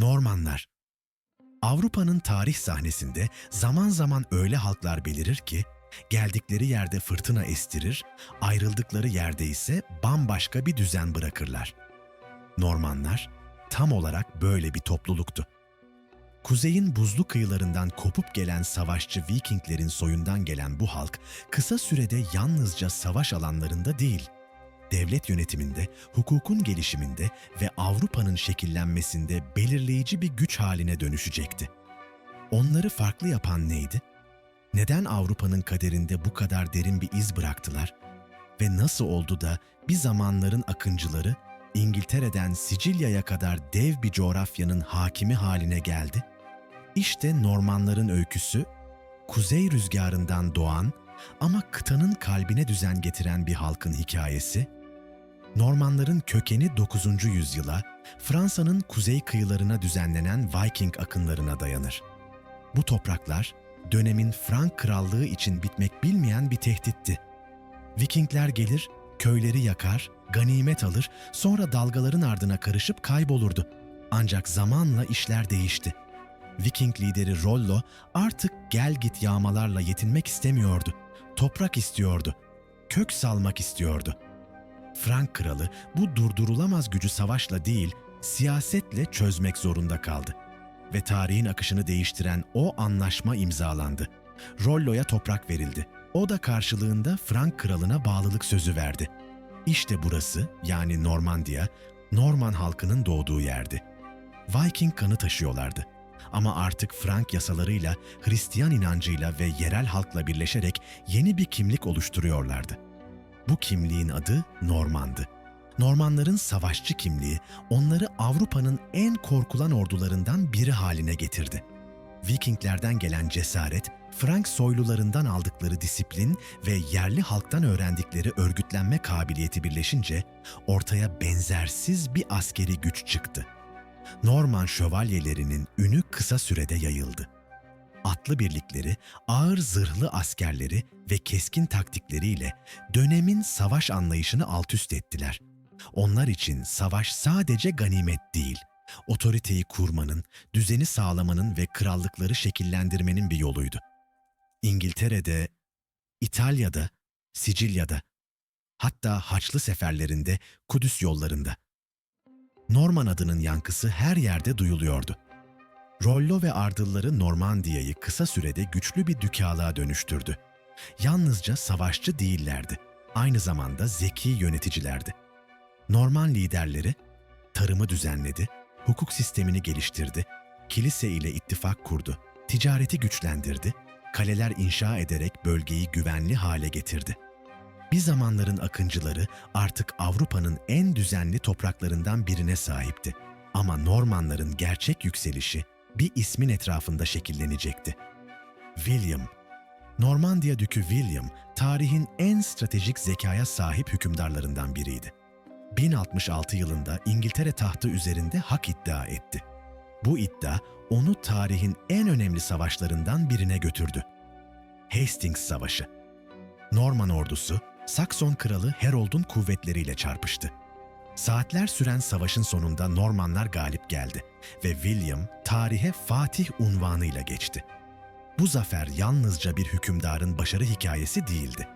Normanlar Avrupa'nın tarih sahnesinde zaman zaman öyle halklar belirir ki, geldikleri yerde fırtına estirir, ayrıldıkları yerde ise bambaşka bir düzen bırakırlar. Normanlar tam olarak böyle bir topluluktu. Kuzeyin buzlu kıyılarından kopup gelen savaşçı Vikinglerin soyundan gelen bu halk kısa sürede yalnızca savaş alanlarında değil, devlet yönetiminde, hukukun gelişiminde ve Avrupa'nın şekillenmesinde belirleyici bir güç haline dönüşecekti. Onları farklı yapan neydi? Neden Avrupa'nın kaderinde bu kadar derin bir iz bıraktılar? Ve nasıl oldu da bir zamanların akıncıları İngiltere'den Sicilya'ya kadar dev bir coğrafyanın hakimi haline geldi? İşte Normanların öyküsü, kuzey rüzgarından doğan ama kıtanın kalbine düzen getiren bir halkın hikayesi, Normanların kökeni 9. yüzyıla, Fransa'nın kuzey kıyılarına düzenlenen Viking akınlarına dayanır. Bu topraklar, dönemin Frank krallığı için bitmek bilmeyen bir tehditti. Vikingler gelir, köyleri yakar, ganimet alır, sonra dalgaların ardına karışıp kaybolurdu. Ancak zamanla işler değişti. Viking lideri Rollo artık gel git yağmalarla yetinmek istemiyordu. Toprak istiyordu. Kök salmak istiyordu. Frank kralı bu durdurulamaz gücü savaşla değil, siyasetle çözmek zorunda kaldı. Ve tarihin akışını değiştiren o anlaşma imzalandı. Rollo'ya toprak verildi. O da karşılığında Frank kralına bağlılık sözü verdi. İşte burası yani Normandiya, Norman halkının doğduğu yerdi. Viking kanı taşıyorlardı. Ama artık Frank yasalarıyla, Hristiyan inancıyla ve yerel halkla birleşerek yeni bir kimlik oluşturuyorlardı. Bu kimliğin adı Normandı. Normanların savaşçı kimliği onları Avrupa'nın en korkulan ordularından biri haline getirdi. Vikinglerden gelen cesaret, Frank soylularından aldıkları disiplin ve yerli halktan öğrendikleri örgütlenme kabiliyeti birleşince ortaya benzersiz bir askeri güç çıktı. Norman şövalyelerinin ünü kısa sürede yayıldı. Atlı birlikleri, ağır zırhlı askerleri ve keskin taktikleriyle dönemin savaş anlayışını altüst ettiler. Onlar için savaş sadece ganimet değil, otoriteyi kurmanın, düzeni sağlamanın ve krallıkları şekillendirmenin bir yoluydu. İngiltere'de, İtalya'da, Sicilya'da, hatta Haçlı seferlerinde, Kudüs yollarında. Norman adının yankısı her yerde duyuluyordu. Rollo ve ardılları Normandiya'yı kısa sürede güçlü bir dükalığa dönüştürdü. Yalnızca savaşçı değillerdi, aynı zamanda zeki yöneticilerdi. Norman liderleri tarımı düzenledi, hukuk sistemini geliştirdi, kilise ile ittifak kurdu, ticareti güçlendirdi, kaleler inşa ederek bölgeyi güvenli hale getirdi. Bir zamanların akıncıları artık Avrupa'nın en düzenli topraklarından birine sahipti. Ama Normanların gerçek yükselişi bir ismin etrafında şekillenecekti. William. Normandiya Dükü William, tarihin en stratejik zekaya sahip hükümdarlarından biriydi. 1066 yılında İngiltere tahtı üzerinde hak iddia etti. Bu iddia onu tarihin en önemli savaşlarından birine götürdü. Hastings Savaşı. Norman ordusu Sakson kralı Harold'un kuvvetleriyle çarpıştı. Saatler süren savaşın sonunda Normanlar galip geldi ve William tarihe Fatih unvanıyla geçti. Bu zafer yalnızca bir hükümdarın başarı hikayesi değildi.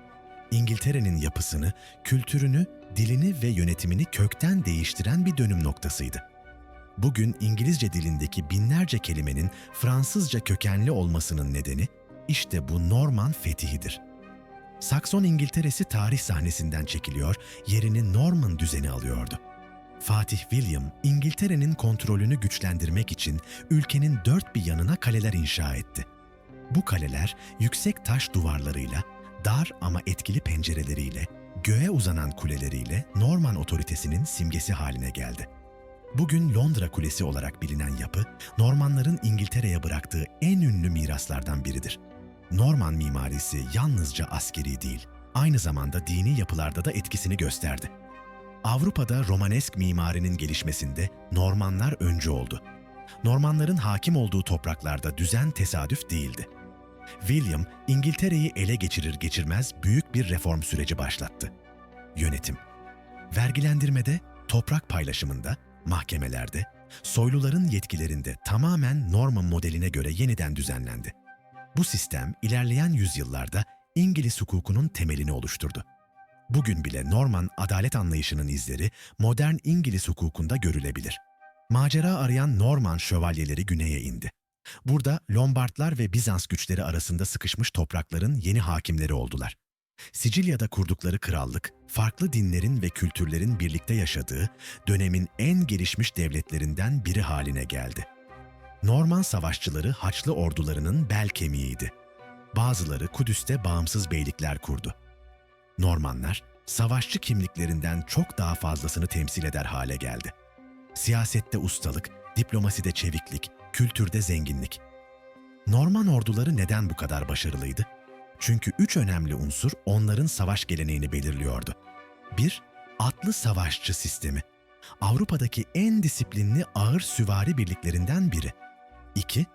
İngiltere'nin yapısını, kültürünü, dilini ve yönetimini kökten değiştiren bir dönüm noktasıydı. Bugün İngilizce dilindeki binlerce kelimenin Fransızca kökenli olmasının nedeni işte bu Norman fetihidir. Sakson İngiltere'si tarih sahnesinden çekiliyor, yerini Norman düzeni alıyordu. Fatih William, İngiltere'nin kontrolünü güçlendirmek için ülkenin dört bir yanına kaleler inşa etti. Bu kaleler yüksek taş duvarlarıyla, dar ama etkili pencereleriyle, göğe uzanan kuleleriyle Norman otoritesinin simgesi haline geldi. Bugün Londra Kulesi olarak bilinen yapı, Normanların İngiltere'ye bıraktığı en ünlü miraslardan biridir. Norman mimarisi yalnızca askeri değil, aynı zamanda dini yapılarda da etkisini gösterdi. Avrupa'da Romanesk mimarinin gelişmesinde Normanlar öncü oldu. Normanların hakim olduğu topraklarda düzen tesadüf değildi. William, İngiltere'yi ele geçirir geçirmez büyük bir reform süreci başlattı. Yönetim, vergilendirmede, toprak paylaşımında, mahkemelerde, soyluların yetkilerinde tamamen Norman modeline göre yeniden düzenlendi. Bu sistem ilerleyen yüzyıllarda İngiliz hukukunun temelini oluşturdu. Bugün bile Norman adalet anlayışının izleri modern İngiliz hukukunda görülebilir. Macera arayan Norman şövalyeleri güneye indi. Burada Lombardlar ve Bizans güçleri arasında sıkışmış toprakların yeni hakimleri oldular. Sicilya'da kurdukları krallık, farklı dinlerin ve kültürlerin birlikte yaşadığı dönemin en gelişmiş devletlerinden biri haline geldi. Norman savaşçıları Haçlı ordularının bel kemiğiydi. Bazıları Kudüs'te bağımsız beylikler kurdu. Normanlar, savaşçı kimliklerinden çok daha fazlasını temsil eder hale geldi. Siyasette ustalık, diplomaside çeviklik, kültürde zenginlik. Norman orduları neden bu kadar başarılıydı? Çünkü üç önemli unsur onların savaş geleneğini belirliyordu. 1. Atlı savaşçı sistemi. Avrupa'daki en disiplinli ağır süvari birliklerinden biri. 2.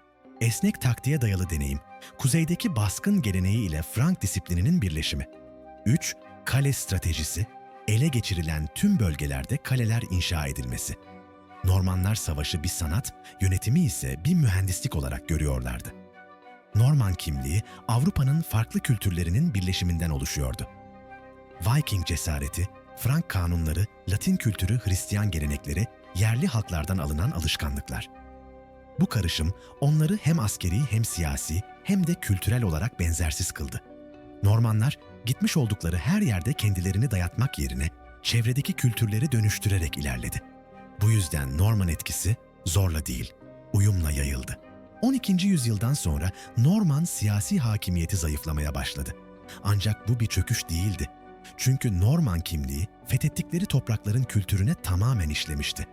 Esnek taktiğe dayalı deneyim. Kuzeydeki baskın geleneği ile Frank disiplininin birleşimi. 3. Kale stratejisi. Ele geçirilen tüm bölgelerde kaleler inşa edilmesi. Normanlar savaşı bir sanat, yönetimi ise bir mühendislik olarak görüyorlardı. Norman kimliği Avrupa'nın farklı kültürlerinin birleşiminden oluşuyordu. Viking cesareti, Frank kanunları, Latin kültürü, Hristiyan gelenekleri, yerli halklardan alınan alışkanlıklar. Bu karışım onları hem askeri hem siyasi hem de kültürel olarak benzersiz kıldı. Normanlar gitmiş oldukları her yerde kendilerini dayatmak yerine çevredeki kültürleri dönüştürerek ilerledi. Bu yüzden Norman etkisi zorla değil, uyumla yayıldı. 12. yüzyıldan sonra Norman siyasi hakimiyeti zayıflamaya başladı. Ancak bu bir çöküş değildi. Çünkü Norman kimliği fethettikleri toprakların kültürüne tamamen işlemişti.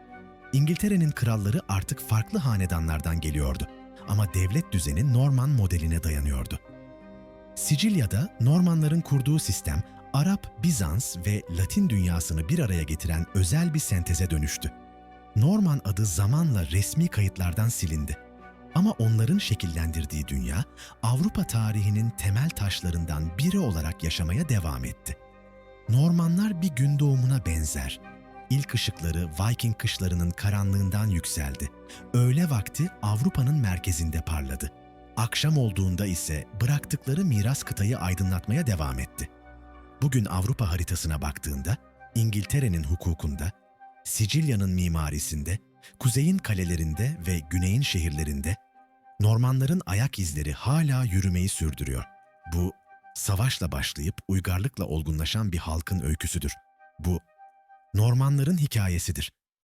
İngiltere'nin kralları artık farklı hanedanlardan geliyordu ama devlet düzeni Norman modeline dayanıyordu. Sicilya'da Normanların kurduğu sistem Arap, Bizans ve Latin dünyasını bir araya getiren özel bir senteze dönüştü. Norman adı zamanla resmi kayıtlardan silindi. Ama onların şekillendirdiği dünya Avrupa tarihinin temel taşlarından biri olarak yaşamaya devam etti. Normanlar bir gün doğumuna benzer. İlk ışıkları Viking kışlarının karanlığından yükseldi. Öğle vakti Avrupa'nın merkezinde parladı. Akşam olduğunda ise bıraktıkları miras kıtayı aydınlatmaya devam etti. Bugün Avrupa haritasına baktığında İngiltere'nin hukukunda, Sicilya'nın mimarisinde, kuzeyin kalelerinde ve güneyin şehirlerinde Normanların ayak izleri hala yürümeyi sürdürüyor. Bu savaşla başlayıp uygarlıkla olgunlaşan bir halkın öyküsüdür. Bu Normanların hikayesidir.